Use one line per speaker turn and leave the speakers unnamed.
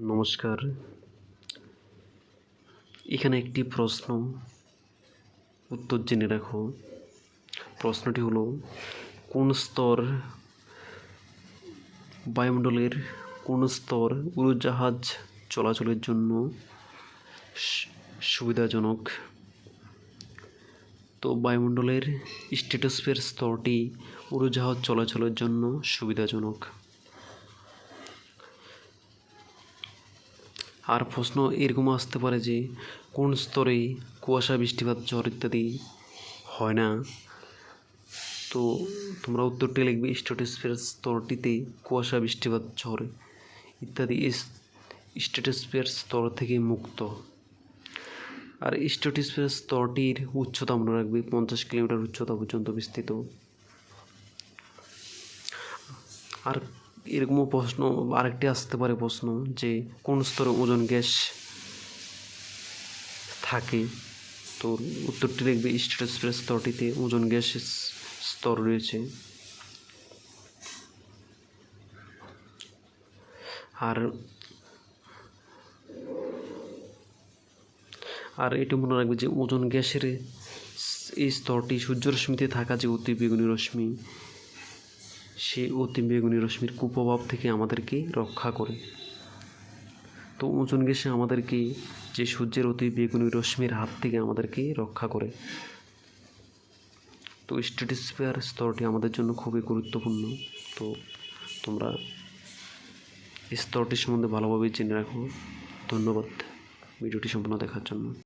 নমস্কার। এখানে একটি প্রশ্ন। উত্তর জেনে রাখো। প্রশ্নটি হলো, কোন স্তর বায়ুমণ্ডলের কোন স্তর উড়োজাহাজ চলাচলের জন্য সুবিধাজনক? তো বায়ুমণ্ডলের স্ট্রেটোস্ফিয়ার স্তরটি উড়োজাহাজ চলাচলের জন্য সুবিধাজনক। আর প্রশ্ন এরকম আসতে পারে যে, কোন স্তরে কুয়াশা, বৃষ্টিপাত, ঝড় ইত্যাদি হয় না? তো তোমরা উত্তরটি লিখবে স্ট্রেটোস্ফিয়ার স্তরটিতে কুয়াশা, বৃষ্টিপাত, ঝড় ইত্যাদি স্ট্রেটোস্ফিয়ার স্তর থেকে মুক্ত। আর স্ট্রেটোস্ফিয়ার স্তরটির উচ্চতা মনে রাখবে, পঞ্চাশ কিলোমিটার উচ্চতা পর্যন্ত বিস্তৃত। আর এরকমও প্রশ্ন, আরেকটি আসতে পারে প্রশ্ন যে কোন স্তরে ওজন গ্যাস থাকে? তো উত্তরটি দেখবে লিখবে স্ট্রেটোস্ফিয়ার স্তরটিতে ওজন গ্যাসের স্তর রয়েছে। আর আর এটি মনে রাখবে যে ওজন গ্যাসের এই স্তরটি সূর্যরশ্মিতে থাকা যে অতি বেগুনি রশ্মি সেই অতি বেগুনি রশ্মির কুপ্রভাব থেকে আমাদেরকে রক্ষা করে। তো ওজন গ্যাসে আমাদেরকে যে সূর্যের অতি বেগুনি রশ্মির হাত থেকে আমাদেরকে রক্ষা করে। তো স্ট্রেটোস্ফিয়ার স্তরটি আমাদের জন্য খুবই গুরুত্বপূর্ণ। তো তোমরা স্তরটি সম্বন্ধে ভালোভাবে জেনে রাখো। ধন্যবাদ। ভিডিওটি সম্পূর্ণ দেখার জন্য।